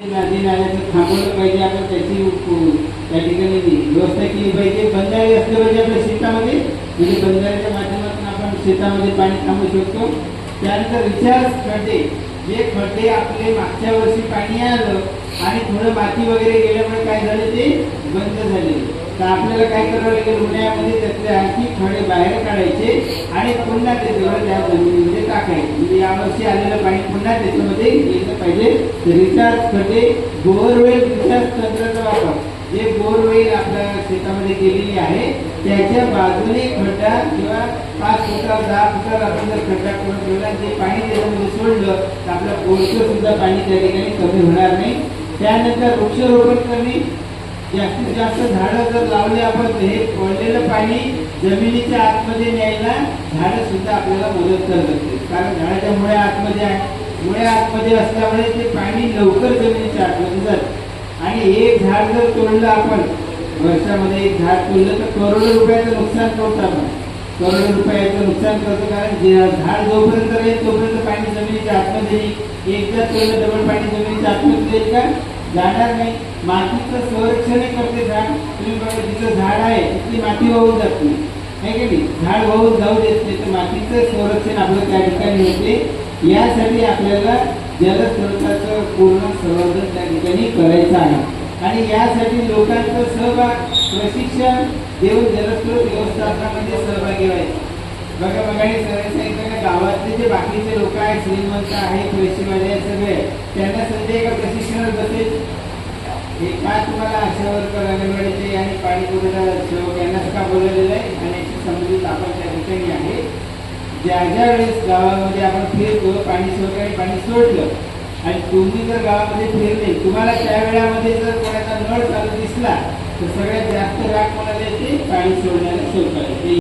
नदी नाल्याचं थांबवलं पाहिजे आपण त्याची त्या ठिकाणी व्यवस्था केली पाहिजे बंधारे असले पाहिजे आपल्या शेतामध्ये म्हणजे बंधाऱ्याच्या माध्यमातून आपण शेतामध्ये पाणी थांबू शकतो त्यानंतर रिचार्ज खड्डे जे खड्डे आपले मागच्या वर्षी पाणी आलं आणि थोडं माती वगैरे गेल्यामुळे काय झाले ते बंद झाले तर आपल्याला काय करावं लागेल? उन्हाळ्यामध्ये त्यातले आणखी खडे बाहेर काढायचे आणि पुन्हा ते तेवढं त्या जमिनीमध्ये म्हणजे यावर्षी आलेलं पाणी पुन्हा त्याच्यामध्ये गेलं पाहिजे. रिचार्ज रिचार्ज तंत्राचा वापर. जे आपल्या शेतामध्ये केलेली आहे त्याच्या बाजूने खड्डा किंवा पाच फुटा दहा फुटावर आपण जर खड्डा करून ठेवला. पाणी त्याच्यामध्ये सोडलं तर आपल्या बोरचं सुद्धा पाणी त्या ठिकाणी कमी होणार नाही. त्यानंतर वृक्षारोपण करणे. जास्तीत जास्त झाडं जर लावले आपण हे पडलेलं पाणी जमिनीच्या आतमध्ये न्यायला झाड सुद्धा आपल्याला मदत करत असते कारण झाडाच्या मुळ्या आतमध्ये आहे. मुळ्या आतमध्ये असल्यामुळे ते पाणी लवकर जमिनीच्या आतमध्ये जात. आणि एक झाड जर तोडलं आपण वर्षामध्ये एक झाड तोडलं तर करोडो रुपयाचं नुकसान करतो आपण. करोडो रुपयाचं नुकसान करतो कारण झाड जोपर्यंत राहील तोपर्यंत पाणी जमिनीच्या आतमध्ये येईल. एकदा तोडलं डबल पाणी जमिनीच्या आतमध्ये जाईल का? जाणार नाही. मातीचं संरक्षण करते झाड. तुम्ही बघा जिथं झाड आहे तिथली माती वाहून जात नाही. की नाही? झाड वाहून जाऊ देत नाही. तर मातीचं संरक्षण आपलं त्या ठिकाणी होते. यासाठी आपल्याला जलस्रोताचं पूर्ण संवर्धन त्या ठिकाणी करायचं आहे. आणि यासाठी लोकांचा सहभाग प्रशिक्षण देऊन जलस्रोत व्यवस्थापनामध्ये सहभागी व्हायचं. बघा बघा हे गावातले जे बाकीचे लोक आहेत श्रीमंत आहेत पैसेवाले आहेत सगळे त्यांना संधी एका प्रशिक्षणात बसेल? हे काय तुम्हाला आशावर वर्कर अंगणवाडीचे आणि पाणी पुरवठा सेवक यांना का बोलवलेलं आहे आणि संबंधित आपण त्या ठिकाणी आहे. ज्या ज्या वेळेस गावामध्ये आपण फिरतो पाणी सोडलं आणि पाणी सोडलं आणि तुम्ही जर गावामध्ये फिरले तुम्हाला त्या वेळामध्ये जर कोणाचा नळ चालू दिसला तर सगळ्यात जास्त राग कोणाला येते? पाणी सोडण्याला सोडता येते